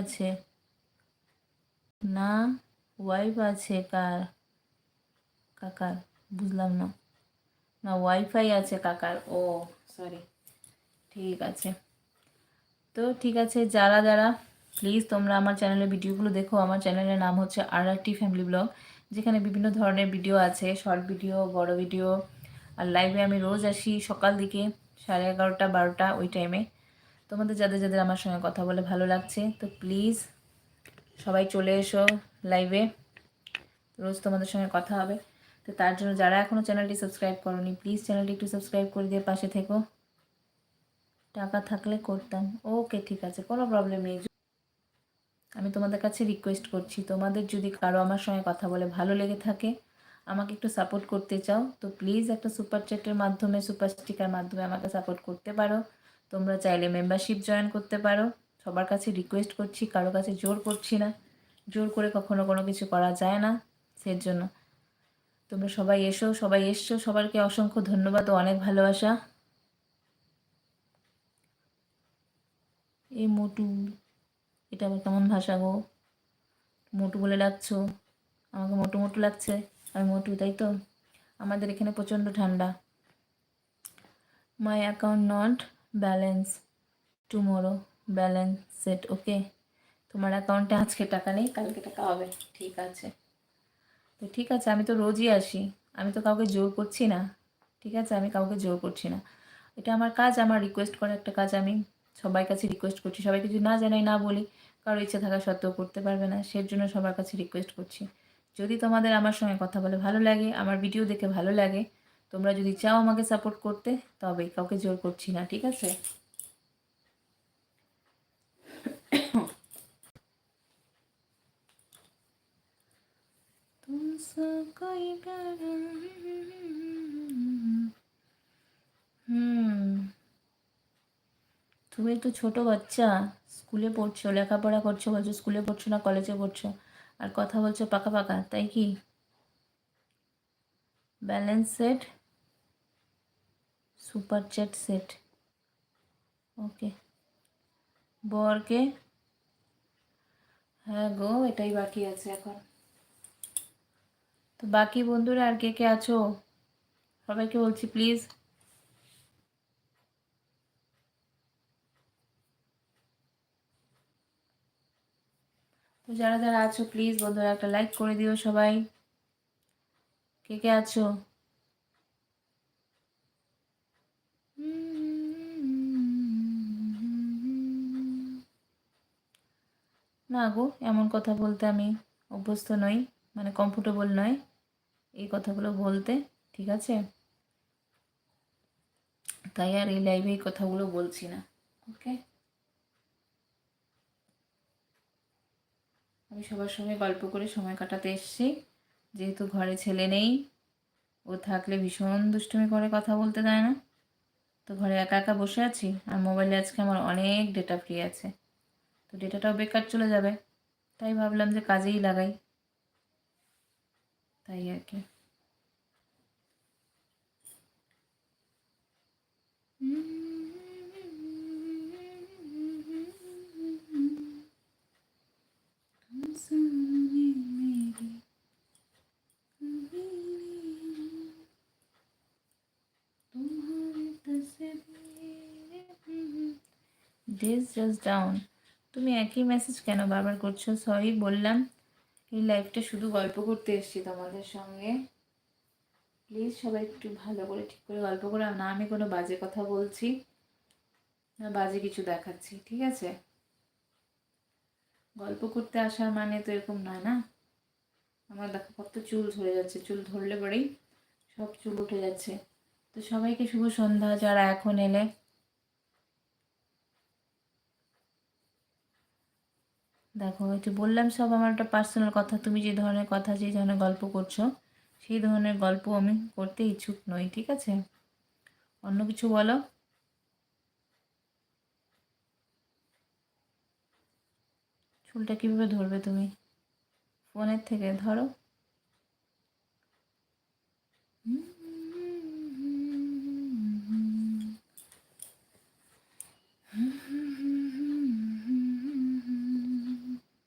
আছে। না ওয়াইফ আছে কার? কাকার, বুঝলাম না। না ওয়াইফাই আছে কাকার। ও সরি ঠিক আছে। তো ঠিক আছে, যারা যারা প্লিজ তোমরা আমার চ্যানেলের ভিডিওগুলো দেখো। আমার চ্যানেলের নাম হচ্ছে আর আর টি ফ্যামিলি ব্লগ যেখানে বিভিন্ন ধরনের ভিডিও আছে। শর্ট ভিডিও বড় ভিডিও আর লাইভে আমি রোজ আসি সকাল দিকে, সাড়ে এগারোটা, বারোটা, ওই টাইমে তোমাদের যাদের যাদের আমার সঙ্গে কথা বলে ভালো লাগছে, তো প্লিজ সবাই চলে এসো লাইভে রোজ তোমাদের সঙ্গে কথা হবে। তো তার জন্য যারা এখনও চ্যানেলটি সাবস্ক্রাইব করনি প্লিজ চ্যানেলটি একটু সাবস্ক্রাইব করে দিয়ে পাশে থেকো। টাকা থাকলে করতাম। ওকে ঠিক আছে, কোনো প্রবলেম নেই। আমি তোমাদের কাছে রিকোয়েস্ট করছি, তোমাদের যদি কারও আমার সঙ্গে কথা বলে ভালো লেগে থাকে, আমাকে একটু সাপোর্ট করতে চাও, তো প্লিজ একটা সুপার চ্যাটের মাধ্যমে সুপার স্টিকার মাধ্যমে আমাকে সাপোর্ট করতে পারো। তোমরা চাইলে মেম্বারশিপ জয়েন করতে পারো। সবার কাছে রিকোয়েস্ট করছি, কারও কাছে জোর করছি না। জোর করে কখনো কোনো কিছু করা যায় না সের জন্য তোমরা সবাই এসো, সবাই এসছো, সবাইকে অসংখ্য ধন্যবাদ ও অনেক ভালোবাসা। এই মোটু, এটা আবার কেমন ভাষা গো? মোটু বলে লাগছো আমাকে মোটু মোটু লাগছে। আমি মোটু, তাই তো? আমাদের এখানে প্রচণ্ড ঠান্ডা। My account not balance tomorrow, balance set, okay? তোমার অ্যাকাউন্টে আজকে টাকা নেই, কালকে টাকা হবে, ঠিক আছে। তো ঠিক আছে, আমি তো রোজই আসি, আমি তো কাউকে জোর করছি না, ঠিক আছে? আমি কাউকে জোর করছি না। এটা আমার কাজ, আমার রিকোয়েস্ট করা একটা কাজ, আমি সবার কাছে রিকোয়েস্ট করছি সবাইকে যদি না জানাই, না বলি, কারও ইচ্ছে থাকা সত্ত্বেও করতে পারবে না সের জন্য সবার কাছে রিকোয়েস্ট করছি। যদি তোমাদের আমার সঙ্গে কথা বলে ভালো লাগে, আমার ভিডিও দেখে ভালো লাগে তোমরা যদি চাও আমাকে সাপোর্ট করতে তবে কাউকে জোর করছি না ঠিক আছে? হুম তুমি তো ছোট বাচ্চা স্কুলে পড়ছো লেখাপড়া করছ বলছো স্কুলে পড়ছো না কলেজে পড়ছো আর কথা বলছো পাকা পাকা তাই কি? Balance set super chat set. Okay. বরকে। হ্যাঁ গো, এটাই বাকি আছে এখন। তো বাকি বন্ধুরা আর কে কে আছো? সবাইকে বলছি প্লিজ তো যারা যারা আছো প্লিজ বন্ধুরা একটা লাইক করে দিও সবাই। কে কে আছো? না গো, এমন কথা বলতে আমি অভ্যস্ত নই মানে কমফোর্টেবল নয় এই কথাগুলো বলতে, ঠিক আছে? তাই আর এই লাইভে এই কথাগুলো বলছি না ওকে আমি সবার সঙ্গে গল্প করে সময় কাটাতে এসছি, যেহেতু ঘরে ছেলে নেই, ও থাকলে ভীষণ দুষ্টুমি করে কথা বলতে দেয় না। তো ঘরে একা একা বসে আছি, আর মোবাইলে আজকে আমার অনেক ডেটা ফ্রি আছে। তো ডেটাটাও বেকার চলে যাবে। তাই ভাবলাম যে কাজেই লাগাই। তাই আর কি। দিস জাস্ট ডাউন তুমি একই মেসেজ কেন বারবার করছ? সরি বললাম। এই লাইফটা শুধু গল্প করতে এসেছি তোমাদের সঙ্গে। প্লিজ সবাই একটু ভালো করে ঠিক করে গল্প করো। না, আমি কোনো বাজে কথা বলছি, না বাজে কিছু দেখাচ্ছি, ঠিক আছে? গল্প করতে আসার মানে তো এরকম নয় না? আমার দেখো, কত চুল ধরে যাচ্ছে। চুল ধরলে পরেই সব চুল উঠে যাচ্ছে। তো সবাইকে শুভ সন্ধ্যা। যারা এখন এলে দেখো হচ্ছে বললাম সব আমার একটা পার্সোনাল কথা, তুমি যে ধরনের কথা, যে ধরনের গল্প করছ, সেই ধরনের গল্প আমি করতে ইচ্ছুক নই, ঠিক আছে? অন্য কিছু বলো? চুলটা কীভাবে ধরবে তুমি? ফোনের থেকে ধরো। হুম।